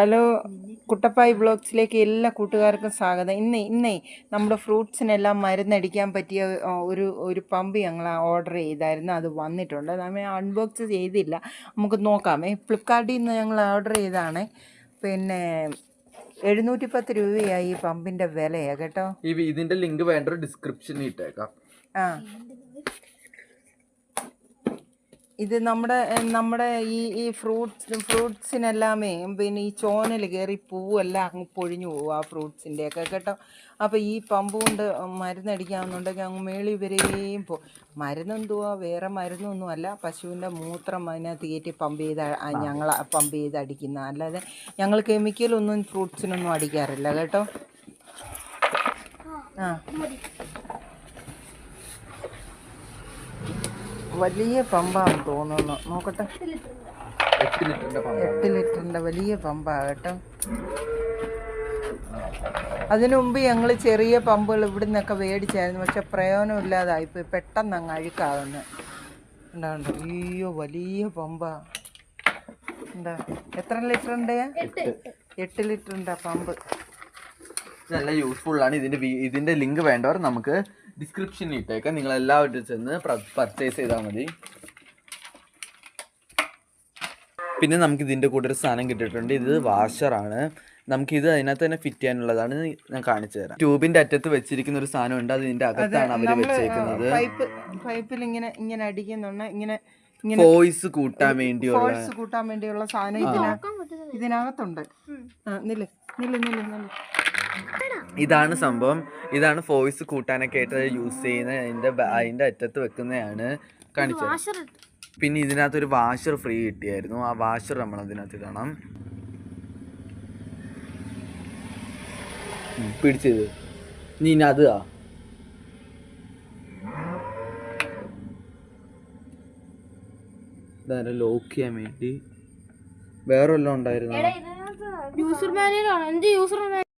Hello Kuttappayi ബ്ലോഗ്സിലേക്ക് എല്ലാ കൂട്ടുകാർക്കും സ്വാഗതം. ഇന്ന് ഇന്നേ നമ്മുടെ ഫ്രൂട്ട്സിനെല്ലാം മരുന്നടിക്കാൻ പറ്റിയ ഒരു ഒരു പമ്പ് ഞങ്ങൾ ഓർഡർ ചെയ്തായിരുന്നു. അത് വന്നിട്ടുണ്ട്. നമ്മൾ അൺബോക്സ് ചെയ്തില്ല. നമുക്ക് നോക്കാമേ ഫ്ലിപ്കാർട്ടിൽ നിന്ന് ഞങ്ങൾ ഓർഡർ ചെയ്താണ് പിന്നെ എഴുന്നൂറ്റി പത്ത് രൂപയായി ഈ പമ്പിന്റെ വിലയാണ് കേട്ടോ. ഇതിന്റെ ഇതിന്റെ ലിങ്ക് വേണ്ട ഡിസ്ക്രിപ്ഷനിൽ ഇട്ടേക്കാം. ആ. ഇത് നമ്മുടെ നമ്മുടെ ഈ ഈ ഫ്രൂട്ട്സ് ഫ്രൂട്ട്സിനെല്ലാമേ പിന്നെ ഈ ചോനൽ കയറി പൂവെല്ലാം അങ്ങ് പൊഴിഞ്ഞു പോകും ആ ഫ്രൂട്ട്സിന്റെയൊക്കെ കേട്ടോ. അപ്പോൾ ഈ പമ്പ് കൊണ്ട് മരുന്നടിക്കാമെന്നുണ്ടെങ്കിൽ അങ്ങ് മേളി വരെയും പോ. മരുന്നെന്തുവാ? വേറെ മരുന്നൊന്നുമല്ല. പശുവിന്റെ മൂത്രം അതിനകത്ത് കയറ്റി പമ്പ് ചെയ്ത് ഞങ്ങൾ പമ്പ് ചെയ്ത് അടിക്കുന്ന. അല്ലാതെ ഞങ്ങൾ കെമിക്കലൊന്നും ഫ്രൂട്ട്സിനൊന്നും അടിക്കാറില്ല കേട്ടോ. ആ. വലിയ പമ്പാന്ന് തോന്നുന്നു. നോക്കട്ടെ. എട്ട് ലിറ്ററിന്റെ ലിറ്ററിന്റെ വലിയ പമ്പാകട്ടെ കേട്ടോ. അതിനു മുമ്പ് ഞങ്ങൾ ചെറിയ പമ്പുകൾ ഇവിടെ നിന്നൊക്കെ മേടിച്ചായിരുന്നു. പക്ഷെ പ്രയോജനമില്ലാതായിപ്പോയി പെട്ടെന്ന് അങ്ങ് അഴുക്കാവുന്നു. അയ്യോ വലിയ പമ്പാ. എന്താ എത്ര ലിറ്ററിന്റെ എട്ട്. ലിറ്ററിന്റെ പമ്പ്. നല്ല യൂസ്ഫുൾ ആണ്. ഇതിന്റെ ഇതിന്റെ ലിങ്ക് വേണ്ടവർ നമുക്ക് ഡിസ്ക്രിപ്ഷനിൽ ഇട്ടേക്കാം. നിങ്ങൾ എല്ലാവരും ചെന്ന് പർച്ചേസ് ചെയ്താൽ മതി. പിന്നെ നമുക്ക് ഇതിന്റെ കൂടെ ഒരു സാധനം കിട്ടിയിട്ടുണ്ട്. ഇത് വാഷറാണ് നമുക്ക് ഇത് അതിനകത്ത് തന്നെ ഫിറ്റ് ചെയ്യാനുള്ളതാണ് ഞാൻ കാണിച്ചു തരാം. ട്യൂബിന്റെ അറ്റത്ത് വെച്ചിരിക്കുന്ന ഒരു സാധനം ഉണ്ട്. അത് ഇതിന്റെ അകത്താണ് അവർ വെച്ചേക്കുന്നത്. പൈപ്പ് പൈപ്പിൽ ഇങ്ങനെ ഇങ്ങനെ അടിക്കുന്നുണ്ട്. ഇങ്ങനെ ഫോയ്സ് കൂട്ടാൻ വേണ്ടിയുള്ള ഫോഴ്സ് കൂട്ടാൻ വേണ്ടിയുള്ള സാധനം ഇതിനകത്തുണ്ട്. ആ നില്ല് നില്ല് നില്ല് നില്ല്. ഇതാണ് സംഭവം. ഇതാണ് വോയിസ് കൂട്ടാനൊക്കെ ആയിട്ട് യൂസ് ചെയ്യുന്ന അതിന്റെ അതിന്റെ അറ്റത്ത് വെക്കുന്നതാണ് കാണിച്ചത്. പിന്നെ ഇതിനകത്ത് ഒരു വാഷർ ഫ്രീ കിട്ടിയായിരുന്നു. ആ വാഷർ നമ്മൾ അതിനകത്ത് ഇടണം. പിടിച്ചത് നീ അത് ആ. ലോക്ക് ചെയ്യാൻ വേണ്ടി? വേറെ വല്ലതും ഉണ്ടായിരുന്നു യൂസർ മാനുവൽ ആണ്? എന്ത് യൂസർ